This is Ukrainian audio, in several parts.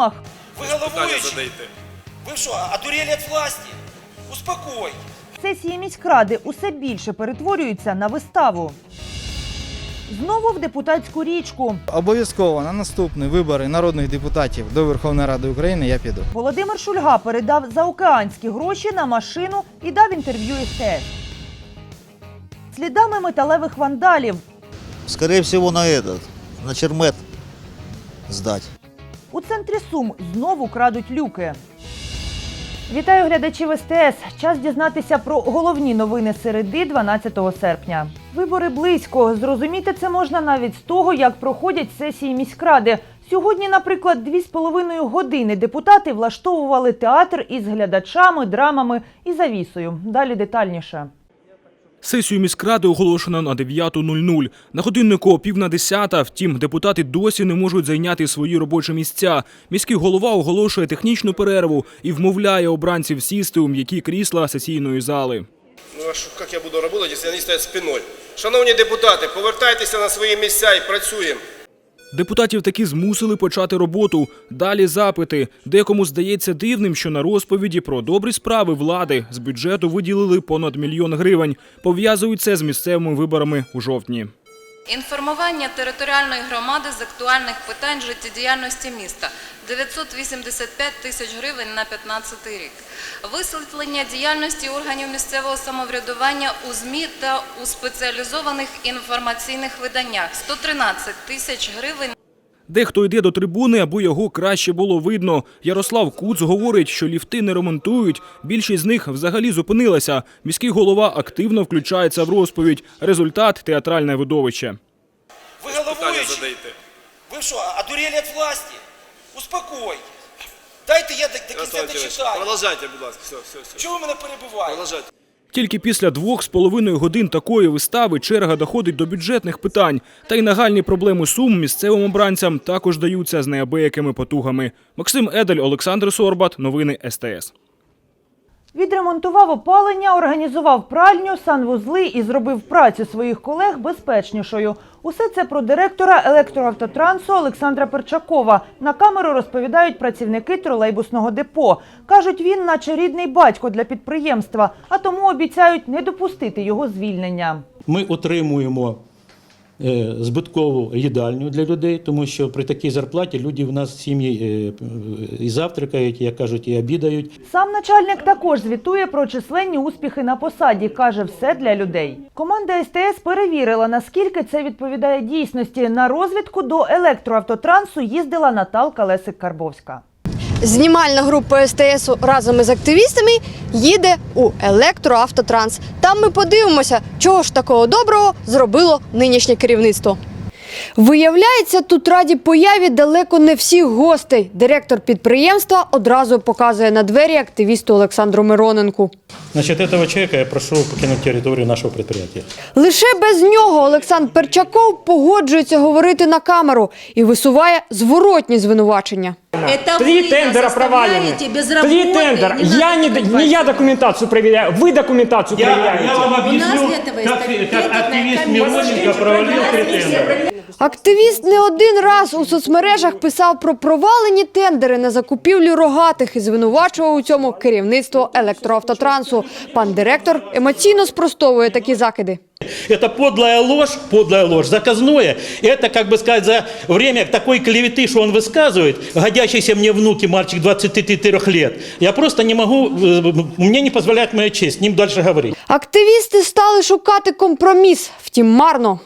Сумах. Ви головуючий? Ви що, одурели від власті? Успокой. Сесії міськради усе більше перетворюються на виставу. Знову в депутатську річку. Обов'язково на наступні вибори народних депутатів до Верховної Ради України я піду. Володимир Шульга передав заокеанські гроші на машину і дав інтерв'ю СТС. Слідами металевих вандалів Скорее всего, на этот, на чермет сдать. У центрі Сум знову крадуть люки. Вітаю глядачів СТС. Час дізнатися про головні новини середи 12 серпня. Вибори близько. Зрозуміти це можна навіть з того, як проходять сесії міськради. Сьогодні, наприклад, дві з половиною години депутати влаштовували театр із глядачами, драмами і завісою. Далі детальніше. Сесію міськради оголошено на 9.00. На годиннику пів на десята. Втім, депутати досі не можуть зайняти свої робочі місця. Міський голова оголошує технічну перерву і вмовляє обранців сісти у м'які крісла сесійної зали. Ну а як я буду працювати, якщо вони стоять спиною? Шановні депутати, повертайтеся на свої місця і працюємо. Депутатів таки змусили почати роботу. Далі запити. Декому здається дивним, що на розповіді про добрі справи влади з бюджету виділили понад мільйон гривень. Пов'язують це з місцевими виборами у жовтні. Інформування територіальної громади з актуальних питань життєдіяльності міста 985 тисяч гривень на 15 рік. Висвітлення діяльності органів місцевого самоврядування у ЗМІ та у спеціалізованих інформаційних виданнях 113 тисяч гривень Дехто йде до трибуни, аби його краще було видно. Ярослав Куц говорить, що ліфти не ремонтують. Більшість з них взагалі зупинилася. Міський голова активно включається в розповідь. Результат театральне видовище. Ви головуючий? Ви що, одурели від власті? Успокой. Дайте я до, до кінця дочитаю. Продовжайте, будь ласка. Все, все, все. Чого ви мене перебиваєте? Продовжайте. Тільки після двох з половиною годин такої вистави черга доходить до бюджетних питань. Та й нагальні проблеми сум місцевим обранцям також даються з неабиякими потугами. Максим Едель, Олександр Сорбат. Новини СТС. Відремонтував опалення, організував пральню, санвузли і зробив працю своїх колег безпечнішою. Усе це про директора електроавтотрансу Олександра Перчакова. На камеру розповідають працівники тролейбусного депо. Кажуть, він наче рідний батько для підприємства, а тому обіцяють не допустити його звільнення. Ми отримуємо збиткову їдальню для людей, тому що при такій зарплаті люди в нас сім'ї е, і завтракають, як кажуть, і обідають. Сам начальник також звітує про численні успіхи на посаді. каже, все для людей. Команда СТС перевірила, наскільки це відповідає дійсності. На розвідку до електроавтотрансу їздила Наталка Лесик-Карбовська. Знімальна група СТС разом із активістами їде у електроавтотранс. Там ми подивимося, чого ж такого доброго зробило нинішнє керівництво. Виявляється, тут раді появі далеко не всіх гостей. Директор підприємства одразу показує на двері активісту Олександру Мироненку. Значить, цього чоловіка я прошу покинути територію нашого підприємства. Лише без нього Олександр Перчаков погоджується говорити на камеру і висуває зворотні звинувачення. Это Три вы тендера нас провалены. оставляете без Три работы. тендера. Не Я надо не, покупать не я что-то. документацию проверяю, вы документацию проверяете. У нас для этого есть авторитетная комиссия. провалив три тендери. Активіст не один раз у соцмережах писав про провалені тендери на закупівлю рогатих і звинувачував у цьому керівництво електроавтотрансу. Пан директор емоційно спростовує такі закиди. Это подлая ложь, подлая ложь, заказное. Это, как бы сказать, за время такой клеветы, что он высказывает, годящийся мне внуки, мальчик 23 лет, я просто не могу, э, мне не позволяет моя честь с ним дальше говорить. Активісти стали шукати компроміс, втім марно.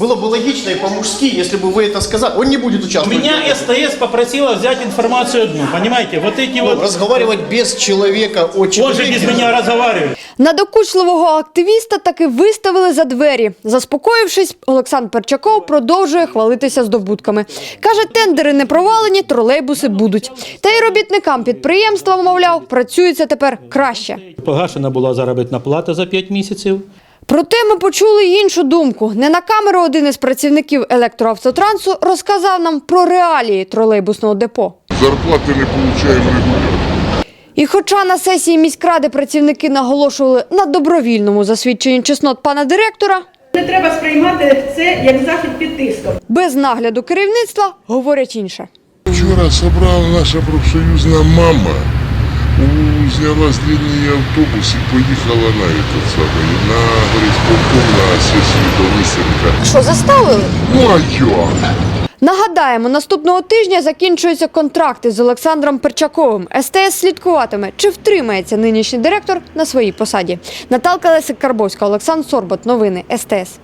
Было бы логично и по-мужски, если бы вы это сказали. Он не будет участвовать. Меня СТС попросила взять информацию одну, понимаете? Вот эти вот... Разговаривать без человека о Он же человеке. без меня разговаривает. Надокучливого активіста таки виставили за двері. Заспокоївшись, Олександр Перчаков продовжує хвалитися здобутками. Каже, тендери не провалені, тролейбуси будуть. Та й робітникам підприємства, мовляв, працюється тепер краще. Погашена була заробітна плата за 5 місяців. Проте ми почули іншу думку. Не на камеру один із працівників електроавтотрансу розказав нам про реалії тролейбусного депо. Зарплаты не получаем регулярно. І хоча на сесії міськради працівники наголошували на добровільному засвідченні чеснот пана директора, Не треба сприймати це як захід під тиском. без нагляду керівництва говорять інше. Вчора собрала наша профсоюзна мама. У, зняла длинний автобус і поїхала на этот самий, на горисполком на сесію до Лисенка. Що заставили? Ну а як? Нагадаємо, наступного тижня закінчуються контракти з Олександром Перчаковим. СТС слідкуватиме, чи втримається нинішній директор на своїй посаді. Наталка Лесик Карбовська, Олександр Сорбот. Новини СТС.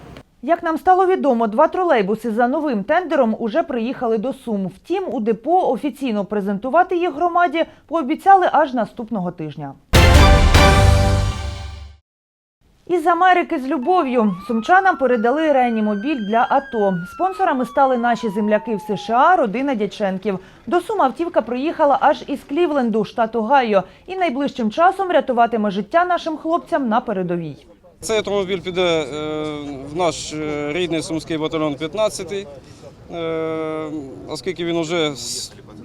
Як нам стало відомо, два тролейбуси за новим тендером уже приїхали до Сум. Втім, у депо офіційно презентувати їх громаді пообіцяли аж наступного тижня. Із Америки з любов'ю сумчанам передали реанімобіль для АТО. Спонсорами стали наші земляки в США, родина Дяченків. До Сум автівка приїхала аж із Клівленду, штату Гайо, і найближчим часом рятуватиме життя нашим хлопцям на передовій. Цей автомобіль піде е, в наш е, рідний сумський батальйон 15-й, оскільки він вже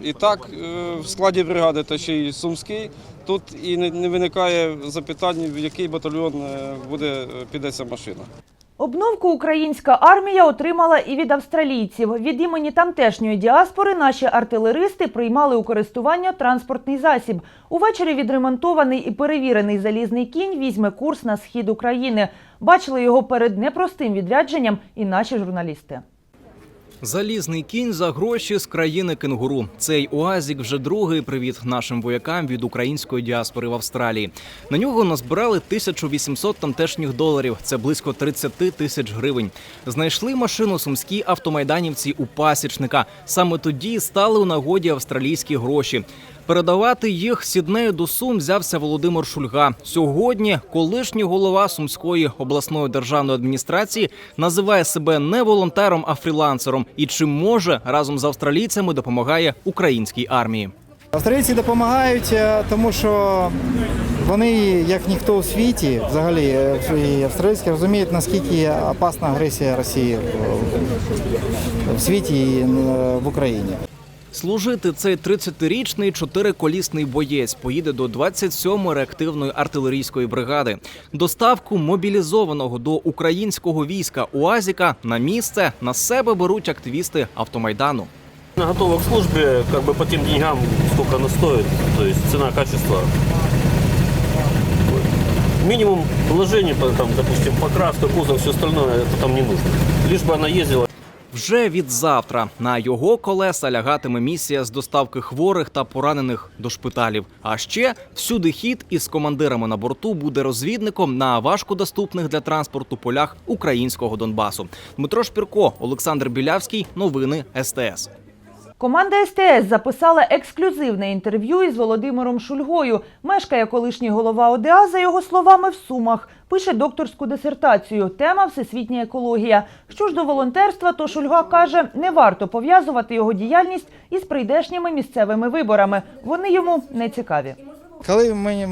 і так е, в складі бригади, та ще й сумський. Тут і не, виникає запитань, в який батальйон е, буде е, піде ця машина. Обновку українська армія отримала і від австралійців. Від імені тамтешньої діаспори наші артилеристи приймали у користування транспортний засіб. Увечері відремонтований і перевірений залізний кінь візьме курс на схід України. Бачили його перед непростим відрядженням і наші журналісти. Залізний кінь за гроші з країни кенгуру. Цей оазік вже другий привіт нашим воякам від української діаспори в Австралії. На нього назбирали 1800 тамтешніх доларів. Це близько 30 тисяч гривень. Знайшли машину сумські автомайданівці у пасічника. Саме тоді стали у нагоді австралійські гроші. Передавати їх сіднею до Сум взявся Володимир Шульга. Сьогодні колишній голова Сумської обласної державної адміністрації називає себе не волонтером, а фрілансером. І чим може разом з австралійцями допомагає українській армії. Австралійці допомагають, е, тому що вони, як ніхто у світі, взагалі е, і австралійські розуміють, наскільки опасна агресія Росії в- в світі і е, в Україні. Служити цей 30-річний чотириколісний боєць поїде до 27-ї реактивної артилерійської бригади. Доставку мобілізованого до українського війська УАЗіка на місце на себе беруть активісти автомайдану. Готова к службе, как бы по тем деньгам, сколько она стоит. То есть цена, качество. Вот. Минимум вложений, по- там, допустим, покраска, кузов, все остальное, это там не нужно. Лишь бы она ездила. Вже від завтра на його колеса лягатиме місія з доставки хворих та поранених до шпиталів. А ще всюди хід із командирами на борту буде розвідником на важкодоступних для транспорту полях українського Донбасу. Дмитро Шпірко, Олександр Білявський. Новини СТС. Команда СТС записала ексклюзивне інтерв'ю із Володимиром Шульгою. Мешкає колишній голова ОДА, за його словами, в Сумах. Пише докторську дисертацію. Тема всесвітня екологія. Що ж до волонтерства, то Шульга каже, не варто пов'язувати його діяльність із прийдешніми місцевими виборами. Вони йому не цікаві. Коли мені,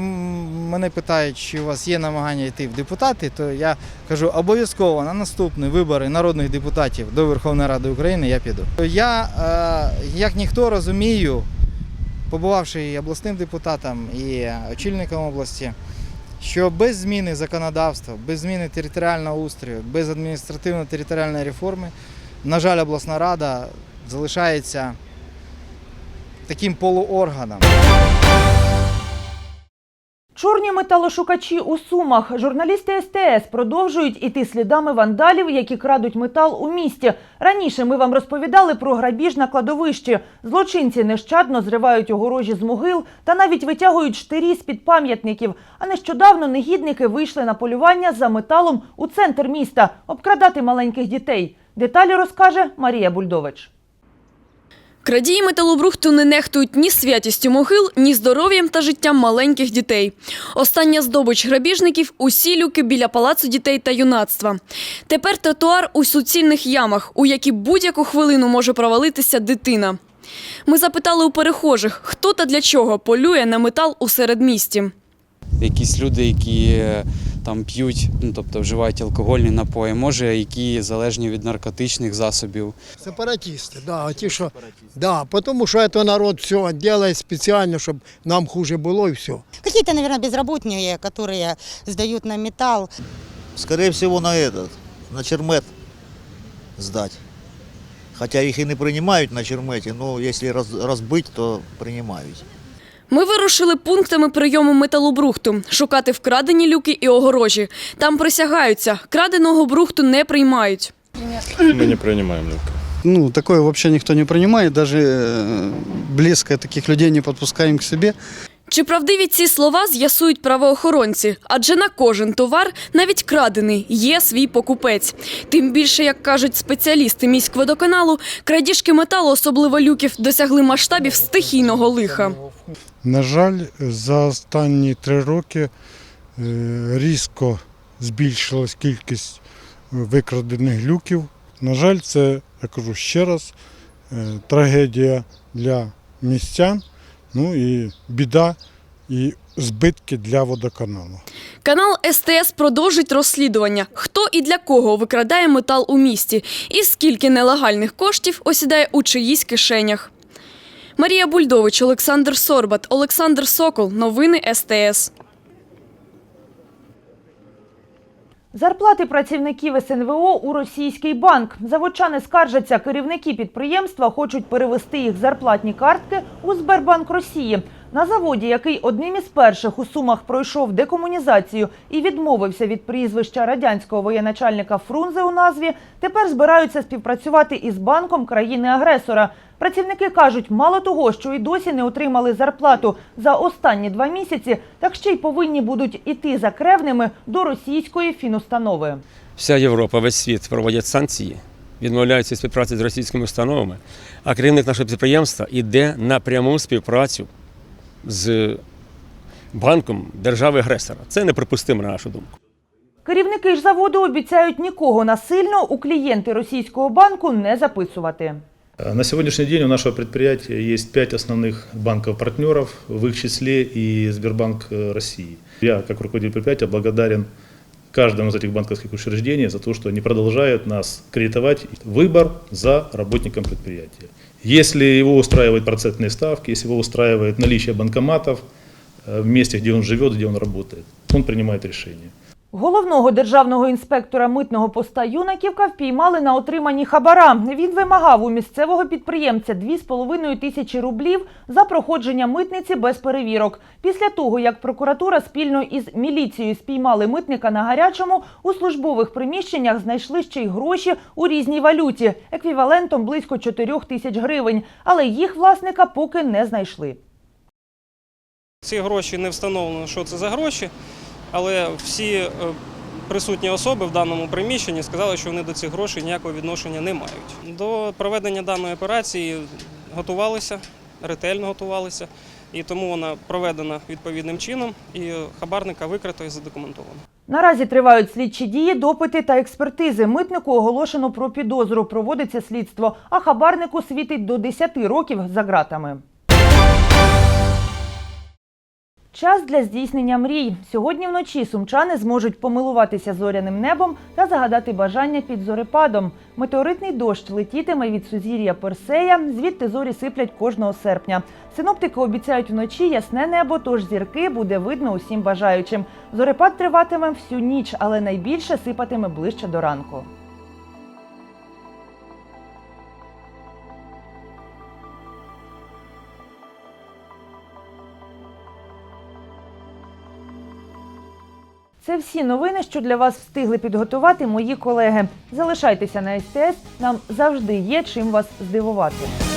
мене питають, чи у вас є намагання йти в депутати, то я кажу, обов'язково на наступні вибори народних депутатів до Верховної Ради України я піду. Я, е, як ніхто, розумію, побувавши і обласним депутатом, і очільником області, що без зміни законодавства, без зміни територіального устрою, без адміністративно-територіальної реформи, на жаль, обласна рада залишається таким полуорганом. Чорні металошукачі у Сумах. Журналісти СТС продовжують іти слідами вандалів, які крадуть метал у місті. Раніше ми вам розповідали про грабіж на кладовищі. Злочинці нещадно зривають огорожі з могил та навіть витягують штирі з-під пам'ятників. А нещодавно негідники вийшли на полювання за металом у центр міста обкрадати маленьких дітей. Деталі розкаже Марія Бульдович. Крадії металобрухту не нехтують ні святістю могил, ні здоров'ям та життям маленьких дітей. Остання здобич грабіжників – усі люки біля палацу дітей та юнацтва. Тепер тротуар у суцільних ямах, у які будь-яку хвилину може провалитися дитина. Ми запитали у перехожих, хто та для чого полює на метал у середмісті якісь люди, які е, там п'ють, ну тобто вживають алкогольні напої, може, які залежні від наркотичних засобів. Сепаратисты, да, ті, що, да, потому что это народ все делает специально, чтобы нам хуже было и все. Какие-то, наверное, безработные, которые сдают на металл. Скорее всего, на этот, на чермет сдать. Хотя их и не принимают на чермете, но если раз, разбыть, то принимают. Ми вирушили пунктами прийому металобрухту, шукати вкрадені люки і огорожі. Там присягаються, краденого брухту не приймають. Мы не принимаем люка. Ну, такое вообще никто не принимает, даже э, близко таких людей не подпускаем к себе. Чи правдиві ці слова з'ясують правоохоронці? Адже на кожен товар, навіть крадений, є свій покупець. Тим більше, як кажуть спеціалісти міськводоканалу, крадіжки металу, особливо люків, досягли масштабів стихійного лиха. На жаль, за останні три роки е, різко збільшилась кількість викрадених люків. На жаль, це, я кажу ще раз, е, трагедія для містян, ну і біда і збитки для водоканалу. Канал СТС продовжить розслідування, хто і для кого викрадає метал у місті, і скільки нелегальних коштів осідає у чиїсь кишенях. Марія Бульдович, Олександр Сорбат, Олександр Сокол. Новини СТС. Зарплати працівників СНВО у російський банк. Заводчани скаржаться, керівники підприємства хочуть перевести їх зарплатні картки у Сбербанк Росії. На заводі, який одним із перших у Сумах пройшов декомунізацію і відмовився від прізвища радянського воєначальника Фрунзе у назві, тепер збираються співпрацювати із банком країни-агресора. Працівники кажуть, мало того, що і досі не отримали зарплату за останні два місяці, так ще й повинні будуть іти за кревними до російської фінустанови. Вся Європа, весь світ проводять санкції, відмовляються від співпраці з російськими установами, а керівник нашого підприємства йде на пряму співпрацю з банком держави-агресора. Це неприпустимо, на нашу думку. Керівники ж заводу обіцяють нікого насильно у клієнти російського банку не записувати. На сегодняшний день у нашего предприятия есть пять основных банков-партнеров, в их числе и Сбербанк э, России. Я, как руководитель предприятия, благодарен каждому из этих банковских учреждений за то, что они продолжают нас кредитовать. Выбор за работником предприятия. Если его устраивают процентные ставки, если его устраивает наличие банкоматов э, в месте, где он живет, где он работает, он принимает решение. Головного державного інспектора митного поста Юнаківка впіймали на отриманні хабара. Він вимагав у місцевого підприємця 2,5 тисячі рублів за проходження митниці без перевірок. Після того, як прокуратура спільно із міліцією спіймали митника на гарячому, у службових приміщеннях знайшли ще й гроші у різній валюті, еквівалентом близько 4 тисяч гривень. Але їх власника поки не знайшли. Ці гроші не встановлено, що це за гроші, але всі е, присутні особи в даному приміщенні сказали, що вони до цих грошей ніякого відношення не мають. До проведення даної операції готувалися, ретельно готувалися, і тому вона проведена відповідним чином, і хабарника викрито і задокументовано. Наразі тривають слідчі дії, допити та експертизи. Митнику оголошено про підозру. Проводиться слідство, а хабарнику світить до 10 років за ґратами. Час для здійснення мрій. Сьогодні вночі сумчани зможуть помилуватися зоряним небом та загадати бажання під зорепадом. Метеоритний дощ летітиме від сузір'я Персея, звідти зорі сиплять кожного серпня. Синоптики обіцяють вночі ясне небо, тож зірки буде видно усім бажаючим. Зорепад триватиме всю ніч, але найбільше сипатиме ближче до ранку. Це всі новини, що для вас встигли підготувати мої колеги. Залишайтеся на СТС. Нам завжди є чим вас здивувати.